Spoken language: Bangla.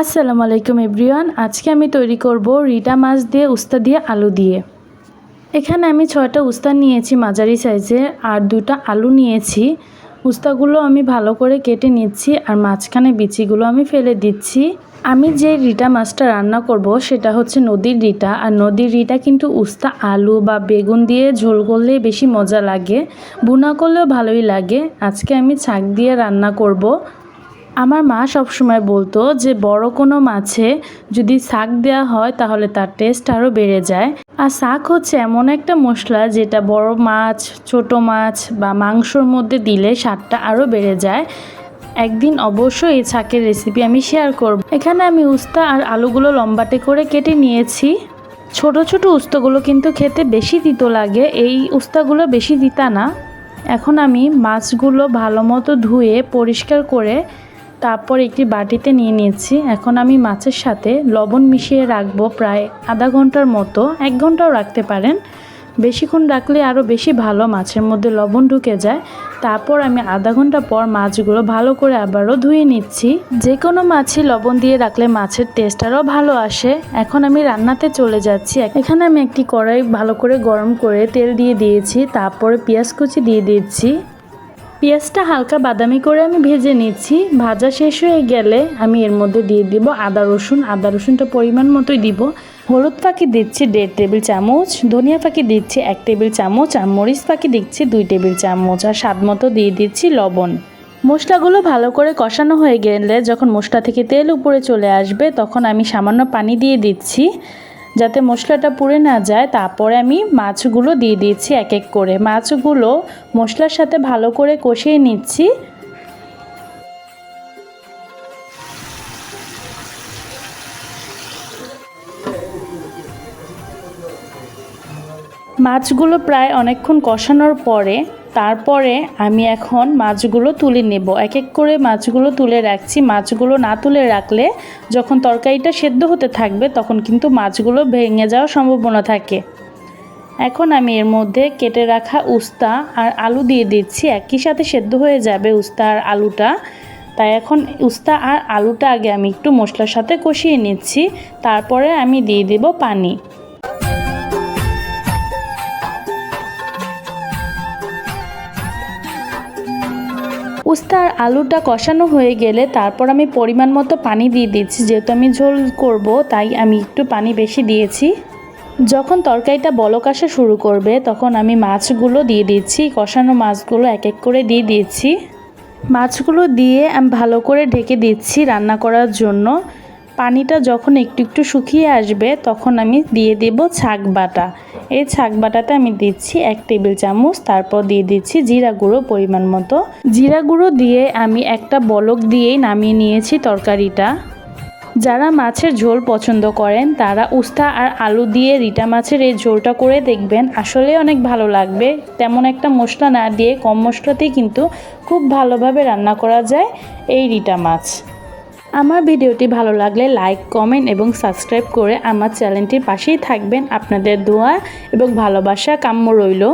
আসসালামু আলাইকুম এভরিওয়ান। আজকে আমি তৈরি করব রিটা মাছ দিয়ে উস্তা দিয়ে আলু দিয়ে। এখানে আমি ছয়টা উস্তা নিয়েছি মাঝারি সাইজের আর দুটা আলু নিয়েছি। উস্তাগুলো আমি ভালো করে কেটে নিচ্ছি আর মাঝখানে বিচিগুলো আমি ফেলে দিচ্ছি। আমি যে রিটা মাছটা রান্না করব সেটা হচ্ছে নদীর রিটা। আর নদীর রিটা কিন্তু উস্তা আলু বা বেগুন দিয়ে ঝোল করলে বেশি মজা লাগে। বুনা করলেও ভালোই লাগে। আজকে আমি ছাক দিয়ে রান্না করব। আমার মা সবসময় বলতো যে, বড় কোনো মাছে যদি শাক দেওয়া হয়, তাহলে তার টেস্ট আরও বেড়ে যায়। আর শাক হচ্ছে এমন একটা মশলা যেটা বড় মাছ, ছোট মাছ বা মাংসর মধ্যে দিলে স্বাদটা আরও বেড়ে যায়। একদিন অবশ্যই এই শাকের রেসিপি আমি শেয়ার করব। এখানে আমি উস্তা আর আলুগুলো লম্বাটে করে কেটে নিয়েছি। ছোট ছোট উস্তাগুলো কিন্তু খেতে বেশি তিতো লাগে, এই উস্তাগুলো বেশি তিতা না। এখন আমি মাছগুলো ভালো মতো ধুয়ে পরিষ্কার করে তারপর একটি বাটিতে নিয়ে নিয়েছি। এখন আমি মাছের সাথে লবণ মিশিয়ে রাখব প্রায় আধা ঘণ্টার মতো। এক ঘন্টাও রাখতে পারেন। বেশিক্ষণ রাখলে আরও বেশি ভালো মাছের মধ্যে লবণ ঢুকে যায়। তারপর আমি আধা ঘণ্টা পর মাছগুলো ভালো করে আবারও ধুয়ে নিচ্ছি। যে কোনো মাছই লবণ দিয়ে রাখলে মাছের টেস্ট আরও ভালো আসে। এখন আমি রান্নাতে চলে যাচ্ছি। এখানে আমি একটি কড়াই ভালো করে গরম করে তেল দিয়ে দিয়েছি। তারপরে পেঁয়াজ কুচি দিয়ে দিচ্ছি। পেঁয়াজটা হালকা বাদামি করে আমি ভেজে নিচ্ছি। ভাজা শেষ হয়ে গেলে আমি এর মধ্যে দিয়ে দিব আদা, রসুন। আদা, রসুনটা পরিমাণ মতোই দিব। হলুদ পাখি দিচ্ছি দেড় টেবিল চামচ। ধনিয়া পাখি দিচ্ছি এক টেবিল চামচ। আর মরিচ পাখি দিচ্ছি দুই টেবিল চামচ। আর স্বাদ মতো দিয়ে দিচ্ছি লবণ। মশলাগুলো ভালো করে কষানো হয়ে গেলে যখন মশলা থেকে তেল উপরে চলে আসবে, তখন আমি সামান্য পানি দিয়ে দিচ্ছি। যাতে মশলাটা পুড়ে না যায়, তারপরে আমি মাছগুলো দিয়ে দিয়েছি এক এক করে। মাছগুলো মশলার সাথে ভালো করে কষিয়ে নিচ্ছি। মাছগুলো প্রায় অনেকক্ষণ কষানোর পরে তারপরে আমি এখন মাছগুলো তুলে নেব। এক এক করে মাছগুলো তুলে রাখছি। মাছগুলো না তুলে রাখলে যখন তরকারিটা সেদ্ধ হতে থাকবে, তখন কিন্তু মাছগুলো ভেঙে যাওয়ার সম্ভাবনা থাকে। এখন আমি এর মধ্যে কেটে রাখা উস্তা আর আলু দিয়ে দিচ্ছি। একই সাথে সেদ্ধ হয়ে যাবে উস্তা আর আলুটা। তাই এখন উস্তা আর আলুটা আগে আমি একটু মশলার সাথে কষিয়ে নিচ্ছি। তারপরে আমি দিয়ে দেব পানি। উস্তা আর আলুটা কষানো হয়ে গেলে তারপর আমি পরিমাণ মতো পানি দিয়ে দিচ্ছি যেহেতু আমি ঝোল করব, তাই আমি একটু পানি বেশি দিয়েছি। যখন তরকারিটা বলক আসা শুরু করবে, তখন আমি মাছগুলো দিয়ে দিচ্ছি কষানো মাছগুলো এক এক করে দিয়ে দিচ্ছি মাছগুলো দিয়ে আমি ভালো করে ঢেকে দিচ্ছি রান্না করার জন্য। পানিটা যখন একটু একটু শুকিয়ে আসবে, তখন আমি দিয়ে দেব ছাক বাটা। এই ছাক বাটাতে আমি দিচ্ছি এক টেবিল চামচ, তারপর দিয়ে দিচ্ছি জিরা গুঁড়ো পরিমাণ মতো। জিরা গুঁড়ো দিয়ে আমি একটা বলক দিয়েই নামিয়ে নিয়েছি তরকারিটা। যারা মাছের ঝোল পছন্দ করেন, তারা উস্তা আর আলু দিয়ে রিটা মাছের এই ঝোলটা করে দেখবেন আসলে অনেক ভালো লাগবে। তেমন একটা মশলা না দিয়ে, কম মশলাতেই কিন্তু খুব ভালোভাবে রান্না করা যায় এই রিটা মাছ। আমার ভিডিওটি ভালো লাগলে লাইক, কমেন্ট এবং সাবস্ক্রাইব করে আমার চ্যানেলটির পাশেই থাকবেন। আপনাদের দোয়া এবং ভালোবাসা কাম্য রইল।